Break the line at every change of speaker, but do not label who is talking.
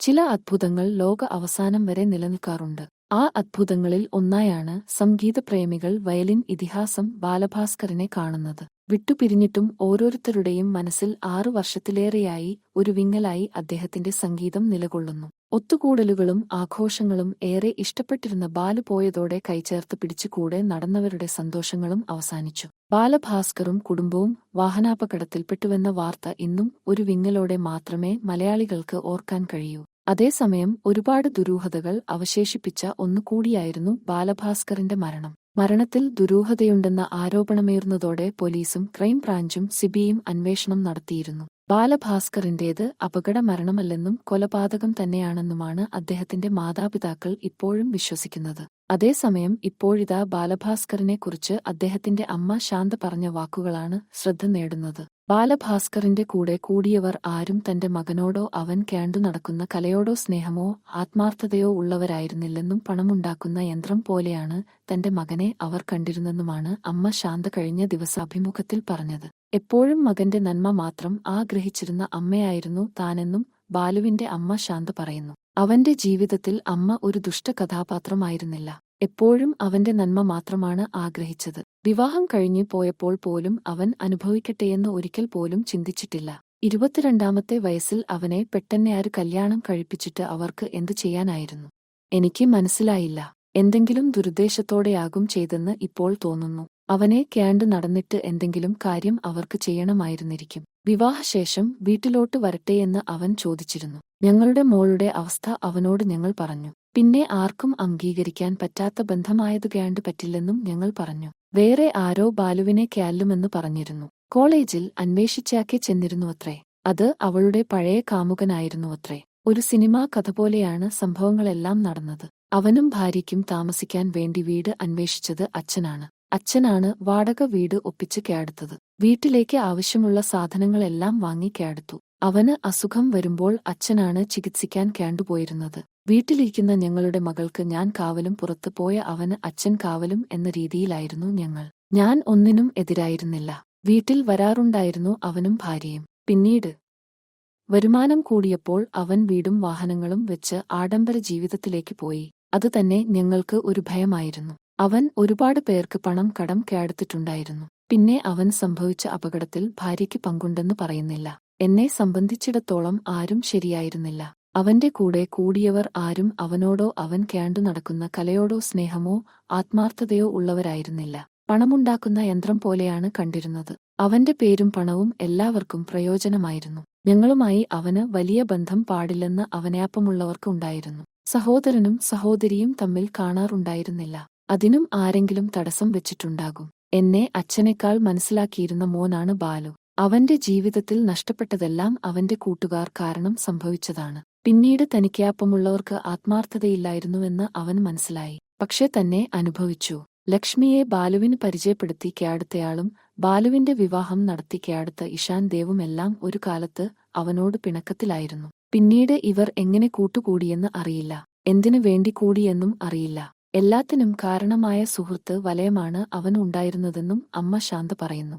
ചില അത്ഭുതങ്ങൾ ലോക അവസാനം വരെ നിലനിൽക്കാറുണ്ട്. ആ അത്ഭുതങ്ങളിൽ ഒന്നായാണ് സംഗീതപ്രേമികൾ വയലിൻ ഇതിഹാസം ബാലഭാസ്കറിനെ കാണുന്നത്. വിട്ടുപിരിഞ്ഞിട്ടും ഓരോരുത്തരുടെയും മനസ്സിൽ ആറു വർഷത്തിലേറെയായി ഒരു വിങ്ങലായി അദ്ദേഹത്തിന്റെ സംഗീതം നിലകൊള്ളുന്നു. ഒത്തുകൂടലുകളും ആഘോഷങ്ങളും ഏറെ ഇഷ്ടപ്പെട്ടിരുന്ന ബാലു പോയതോടെ കൈചേർത്ത് പിടിച്ചുകൂടെ നടന്നവരുടെ സന്തോഷങ്ങളും അവസാനിച്ചു. ബാലഭാസ്കറും കുടുംബവും വാഹനാപകടത്തിൽപ്പെട്ടുവെന്ന വാർത്ത ഇന്നും ഒരു വിങ്ങലോടെ മാത്രമേ മലയാളികൾക്ക് ഓർക്കാൻ കഴിയൂ. അതേസമയം ഒരുപാട് ദുരൂഹതകൾ അവശേഷിപ്പിച്ച ഒന്നുകൂടിയായിരുന്നു ബാലഭാസ്കറിന്റെ മരണം. മരണത്തിൽ ദുരൂഹതയുണ്ടെന്ന ആരോപണമേറുന്നതോടെ പോലീസും ക്രൈംബ്രാഞ്ചും സിബിയും അന്വേഷണം നടത്തിയിരുന്നു. ബാലഭാസ്കറിന്റേത് അപകട മരണമല്ലെന്നും കൊലപാതകം തന്നെയാണെന്നുമാണ് അദ്ദേഹത്തിന്റെ മാതാപിതാക്കൾ ഇപ്പോഴും വിശ്വസിക്കുന്നത്. അതേസമയം ഇപ്പോഴിതാ ബാലഭാസ്കറിനെക്കുറിച്ച് അദ്ദേഹത്തിന്റെ അമ്മ ശാന്ത പറഞ്ഞ വാക്കുകളാണ് ശ്രദ്ധ നേടുന്നത്. ബാലഭാസ്കറിന്റെ കൂടെ കൂടിയവർ ആരും തന്റെ മകനോടോ അവൻ കേണ്ടു നടക്കുന്ന കലയോടോ സ്നേഹമോ ആത്മാർത്ഥതയോ ഉള്ളവരായിരുന്നില്ലെന്നും പണമുണ്ടാക്കുന്ന യന്ത്രം പോലെയാണ് തന്റെ മകനെ അവർ കണ്ടിരുന്നെന്നുമാണ് അമ്മ ശാന്ത കഴിഞ്ഞ ദിവസ അഭിമുഖത്തിൽ പറഞ്ഞത്. എപ്പോഴും മകന്റെ നന്മ മാത്രം ആഗ്രഹിച്ചിരുന്ന അമ്മയായിരുന്നു താനെന്നും ബാലുവിന്റെ അമ്മ ശാന്ത പറയുന്നു. അവന്റെ ജീവിതത്തിൽ അമ്മ ഒരു ദുഷ്ട കഥാപാത്രമായിരുന്നില്ല എപ്പോഴും അവന്റെ നന്മ മാത്രമാണ് ആഗ്രഹിച്ചത്. വിവാഹം കഴിഞ്ഞു പോയപ്പോൾ പോലും അവൻ അനുഭവിക്കട്ടെയെന്ന് ഒരിക്കൽ പോലും ചിന്തിച്ചിട്ടില്ല. ഇരുപത്തിരണ്ടാമത്തെ വയസ്സിൽ അവനെ പെട്ടെന്നെ ആര് കല്യാണം കഴിപ്പിച്ചിട്ട് അവർക്ക് എന്തു ചെയ്യാനായിരുന്നു? എനിക്ക് മനസ്സിലായില്ല. എന്തെങ്കിലും ദുരുദ്ദേശത്തോടെയാകും ചെയ്തെന്ന് ഇപ്പോൾ തോന്നുന്നു. അവനെ ക്യാണ്ട് നടന്നിട്ട് എന്തെങ്കിലും കാര്യം അവർക്ക് ചെയ്യണമായിരുന്നിരിക്കും. വിവാഹശേഷം വീട്ടിലോട്ട് വരട്ടെയെന്ന് അവൻ ചോദിച്ചിരുന്നു. ഞങ്ങളുടെ മോളുടെ അവസ്ഥ അവനോട് ഞങ്ങൾ പറഞ്ഞു. പിന്നെ ആർക്കും അംഗീകരിക്കാൻ പറ്റാത്ത ബന്ധമായത് ക്യാണ്ട് പറ്റില്ലെന്നും ഞങ്ങൾ പറഞ്ഞു. വേറെ ആരോ ബാലുവിനെ ക്യാല്ലുമെന്ന് പറഞ്ഞിരുന്നു. കോളേജിൽ അന്വേഷിച്ചാക്കെ ചെന്നിരുന്നുവത്രേ. അത് അവളുടെ പഴയ കാമുകനായിരുന്നു അത്രേ ഒരു സിനിമാ കഥ പോലെയാണ് സംഭവങ്ങളെല്ലാം നടന്നത്. അവനും ഭാര്യയ്ക്കും താമസിക്കാൻ വേണ്ടി വീട് അന്വേഷിച്ചത് അച്ഛനാണ്. അച്ഛനാണ് വാടക വീട് ഒപ്പിച്ച് കേടുത്തത്. വീട്ടിലേക്ക് ആവശ്യമുള്ള സാധനങ്ങളെല്ലാം വാങ്ങി കേടുത്തു. അവന് അസുഖം വരുമ്പോൾ അച്ഛനാണ് ചികിത്സിക്കാൻ കേണ്ടുപോയിരുന്നത്. വീട്ടിലിരിക്കുന്ന ഞങ്ങളുടെ മകൾക്ക് ഞാൻ കാവലും പുറത്തു പോയ അവന് അച്ഛൻ കാവലും എന്ന രീതിയിലായിരുന്നു ഞങ്ങൾ. ഞാൻ ഒന്നിനും എതിരായിരുന്നില്ല. വീട്ടിൽ വരാറുണ്ടായിരുന്നു അവനും ഭാര്യയും. പിന്നീട് വരുമാനം കൂടിയപ്പോൾ അവൻ വീടും വാഹനങ്ങളും വെച്ച് ആഡംബര ജീവിതത്തിലേക്ക് പോയി. അത് തന്നെ ഞങ്ങൾക്ക് ഒരു ഭയമായിരുന്നു. അവൻ ഒരുപാട് പേർക്ക് പണം കടം കേടുത്തിട്ടുണ്ടായിരുന്നു പിന്നെ അവൻ സംഭവിച്ച അപകടത്തിൽ ഭാര്യയ്ക്ക് പങ്കുണ്ടെന്ന് പറയുന്നില്ല. എന്നെ സംബന്ധിച്ചിടത്തോളം ആരും ശരിയായിരുന്നില്ല. അവന്റെ കൂടെ കൂടിയവർ ആരും അവനോടോ അവൻ കേണ്ടു നടക്കുന്ന കലയോടോ സ്നേഹമോ ആത്മാർത്ഥതയോ ഉള്ളവരായിരുന്നില്ല. പണമുണ്ടാക്കുന്ന യന്ത്രം പോലെയാണ് കണ്ടിരുന്നത്. അവന്റെ പേരും പണവും എല്ലാവർക്കും പ്രയോജനമായിരുന്നു. ഞങ്ങളുമായി അവന് വലിയ ബന്ധം പാടില്ലെന്ന് അവനാപ്പമുള്ളവർക്ക് ഉണ്ടായിരുന്നു. സഹോദരനും സഹോദരിയും തമ്മിൽ കാണാറുണ്ടായിരുന്നില്ല. അതിനും ആരെങ്കിലും തടസ്സം വെച്ചിട്ടുണ്ടാകും. എന്നെ അച്ഛനേക്കാൾ മനസ്സിലാക്കിയിരുന്ന മോനാണ് ബാലു. അവന്റെ ജീവിതത്തിൽ നഷ്ടപ്പെട്ടതെല്ലാം അവന്റെ കൂട്ടുകാർ കാരണം സംഭവിച്ചതാണ്. പിന്നീട് തനിക്കാപ്പമുള്ളവർക്ക് ആത്മാർത്ഥതയില്ലായിരുന്നുവെന്ന് അവൻ മനസ്സിലായി. പക്ഷെ തന്നെ അനുഭവിച്ചു. ലക്ഷ്മിയെ ബാലുവിന് പരിചയപ്പെടുത്തി കേടത്തയാളും ബാലുവിന്റെ വിവാഹം നടത്തി കേടത്ത ഇഷാൻ ദേവുമെല്ലാം ഒരു കാലത്ത് അവനോട് പിണക്കത്തിലായിരുന്നു. പിന്നീട് ഇവർ എങ്ങനെ കൂട്ടുകൂടിയെന്ന് അറിയില്ല. എന്തിനു വേണ്ടി കൂടിയെന്നും അറിയില്ല. എല്ലാത്തിനും കാരണമായ സുഹൃത്ത് വലയമാണ് അവൻ ഉണ്ടായിരുന്നതെന്നും അമ്മ ശാന്ത പറയുന്നു.